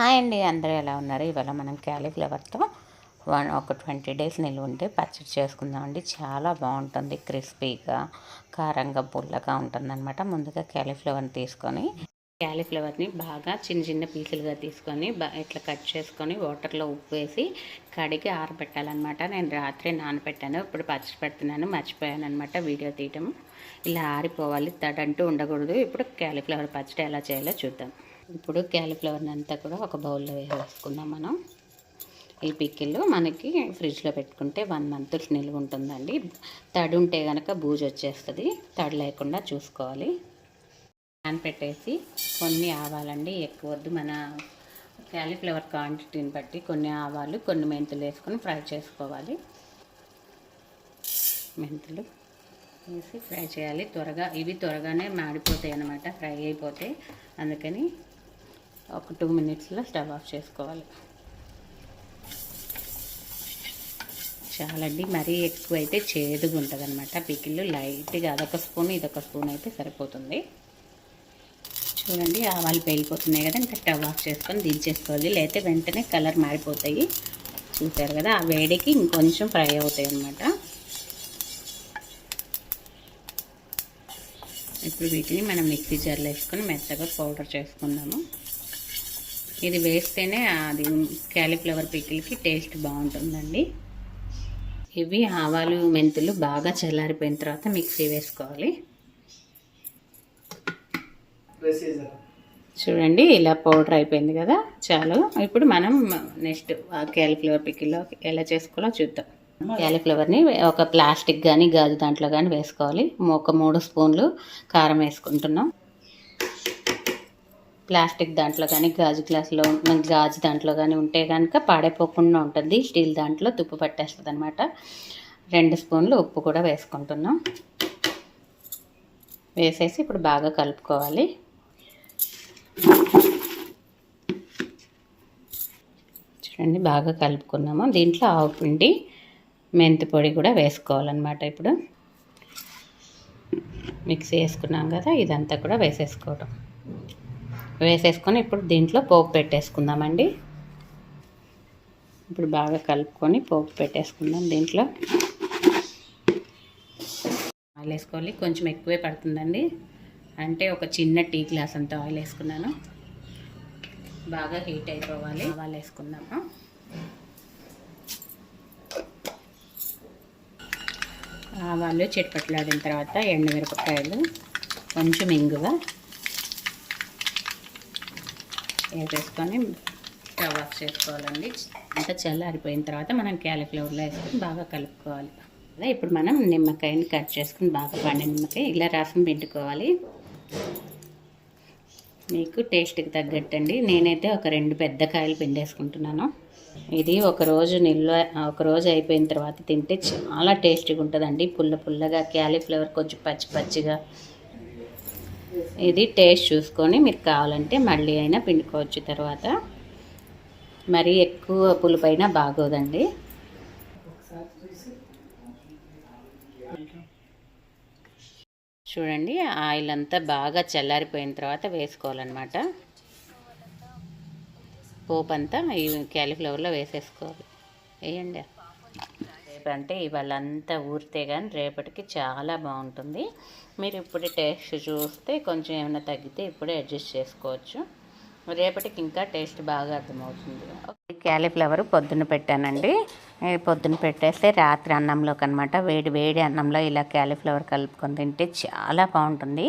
Hi అండి అందరూ ఎలా ఉన్నారు? ఇవాళ మనం క్యాలీఫ్లవర్తో వన్ ఒక ట్వంటీ డేస్ నిల్వ ఉంటే పచ్చడి చేసుకుందామండి. చాలా బాగుంటుంది క్రిస్పీగా కారంగా పుల్లగా ఉంటుందన్నమాట. ముందుగా క్యాలీఫ్లవర్ని తీసుకొని క్యాలీఫ్లవర్ని బాగా చిన్న చిన్న పీసులుగా తీసుకొని ఇట్లా కట్ చేసుకొని వాటర్లో ఉప్పు వేసి కడిగి ఆరబెట్టాలన్నమాట. నేను రాత్రి నానబెట్టాను ఇప్పుడు పచ్చడి పెడుతున్నాను మర్చిపోయాను అనమాట వీడియో తీయటం. ఇలా ఆరిపోవాలి తడంటూ ఉండకూడదు. ఇప్పుడు క్యాలీఫ్లవర్ పచ్చడి ఎలా చేయాలో చూద్దాం. ఇప్పుడు క్యాలీఫ్లవర్ని అంతా కూడా ఒక బౌల్లో వేసుకుందాం మనం. ఈ పిక్కిళ్ళు మనకి ఫ్రిడ్జ్లో పెట్టుకుంటే వన్ మంత్ నిల్వ ఉంటుందండి. తడి ఉంటే కనుక బూజు వచ్చేస్తుంది. తడి లేకుండా చూసుకోవాలి. ప్యాన్ పెట్టేసి కొన్ని ఆవాలండి ఎక్కువ వద్దు. మన క్యాలీఫ్లవర్ క్వాంటిటీని బట్టి కొన్ని ఆవాలు కొన్ని మెంతులు వేసుకొని ఫ్రై చేసుకోవాలి. మెంతులు వేసి ఫ్రై చేయాలి. త్వరగా ఇవి త్వరగానే మాడిపోతాయి అన్నమాట ఫ్రై అయిపోతాయి. అందుకని ఒక టూ మినిట్స్లో స్టవ్ ఆఫ్ చేసుకోవాలి. చాలండి మరీ ఎక్కువ అయితే చేదుగా ఉంటుంది అనమాట పికిళ్ళు లైట్గా అదొక స్పూన్ ఇదొక స్పూన్ అయితే సరిపోతుంది. చూడండి ఆవాలు పేలిపోతున్నాయి కదా ఇంకా స్టవ్ ఆఫ్ చేసుకొని దించేసుకోవాలి. లేకపోతే వెంటనే కలర్ మారిపోతాయి. చూసారు కదా ఆ వేడికి ఇంకొంచెం ఫ్రై అవుతాయి అన్నమాట. ఇప్పుడు వీటిని మనం మిక్సీ జార్లో వేసుకొని మెత్తగా పౌడర్ చేసుకుందాము. ఇది వేస్తేనే అది క్యాలీఫ్లవర్ పికిల్కి టేస్ట్ బాగుంటుందండి. ఇవి ఆవాలు మెంతులు బాగా చల్లారిపోయిన తర్వాత మిక్సీ వేసుకోవాలి. చూడండి ఇలా పౌడర్ అయిపోయింది కదా చాలు. ఇప్పుడు మనం నెక్స్ట్ క్యాలీఫ్లవర్ పికిల్లో ఎలా చేసుకోవాలో చూద్దాం. క్యాలీఫ్లవర్ని ఒక ప్లాస్టిక్ కానీ గాజు దాంట్లో కానీ వేసుకోవాలి. ఒక మూడు స్పూన్లు కారం వేసుకుంటున్నాం. ప్లాస్టిక్ దాంట్లో కానీ గాజు గ్లాసులో గాజు దాంట్లో కానీ ఉంటే కనుక పాడైపోకుండా ఉంటుంది. స్టీల్ దాంట్లో తుప్పు పట్టేస్తుంది అనమాట రెండు స్పూన్లు ఉప్పు కూడా వేసుకుంటున్నాం. వేసేసి ఇప్పుడు బాగా కలుపుకోవాలి. చూడండి బాగా కలుపుకున్నాము. దీంట్లో ఆవు పిండి మెంతి పొడి కూడా వేసుకోవాలన్నమాట ఇప్పుడు. మిక్సీ వేసుకున్నాం కదా ఇదంతా కూడా వేసేసుకోవడం వేసేసుకొని ఇప్పుడు దీంట్లో పోపు పెట్టేసుకుందామండి. ఇప్పుడు బాగా కలుపుకొని పోపు పెట్టేసుకుందాం దీంట్లో. ఆయిల్ వేసుకోవాలి. కొంచెం ఎక్కువే పడుతుందండి. అంటే ఒక చిన్న టీ గ్లాస్ అంతా ఆయిల్ వేసుకున్నాను. బాగా హీట్ అయిపోవాలి. ఆవాలు వేసుకుందాము. ఆవాలు చిట్పట్లాడిన తర్వాత ఎండుమిరపకాయలు కొంచెం ఇంగువ. వేసుకొని స్టవ్ ఆఫ్ చేసుకోవాలండి. అంతా చల్లారిపోయిన తర్వాత మనం క్యాలిఫ్లవర్లో వేసుకొని బాగా కలుపుకోవాలి. ఇప్పుడు మనం నిమ్మకాయని కట్ చేసుకుని బాగా పండిన నిమ్మకాయ ఇలా రసం పిండుకోవాలి. మీకు టేస్ట్కి తగ్గట్టండి. నేనైతే ఒక రెండు పెద్ద కాయలు పిండేసుకుంటున్నాను. ఇది ఒకరోజు నిల్వ ఒక రోజు అయిపోయిన తర్వాత తింటే చాలా టేస్టీగా ఉంటుందండి. పుల్ల పుల్లగా క్యాలీఫ్లవర్ కొంచెం పచ్చి పచ్చిగా ఇది టేస్ట్ చూసుకొని మీరు కావాలంటే మళ్ళీ అయినా పిండుకోవచ్చు తర్వాత. మరీ ఎక్కువ పులుపైన బాగోదండి. చూడండి ఆయిల్ అంతా బాగా చల్లారిపోయిన తర్వాత వేసుకోవాలన్నమాట. పోపు అంతా ఈ క్యాలీఫ్లవర్లో వేసేసుకోవాలి. వేయండి. అంటే ఇవాళ అంతా ఊరితే కానీ రేపటికి చాలా బాగుంటుంది. మీరు ఇప్పుడు టేస్ట్ చూస్తే కొంచెం ఏమైనా తగ్గితే ఇప్పుడే అడ్జస్ట్ చేసుకోవచ్చు. రేపటికి ఇంకా టేస్ట్ బాగా అర్థమవుతుంది. క్యాలీఫ్లవర్ పొద్దున్న పెట్టానండి. పొద్దున్న పెట్టేస్తే రాత్రి అన్నంలోకి అనమాట వేడి వేడి అన్నంలో ఇలా క్యాలీఫ్లవర్ కలుపుకొని తింటే చాలా బాగుంటుంది.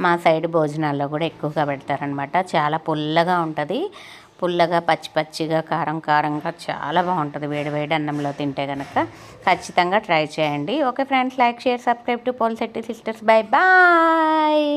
మా సైడ్ భోజనాల్లో కూడా ఎక్కువగా పెడతారనమాట చాలా పుల్లగా ఉంటుంది. పుల్లగా పచ్చి పచ్చిగా కారం కారంగా చాలా బాగుంటుంది. వేడి వేడి అన్నంలో తింటే కనుక ఖచ్చితంగా ట్రై చేయండి. Okay friends like share subscribe to Polsetti sisters. Bye bye.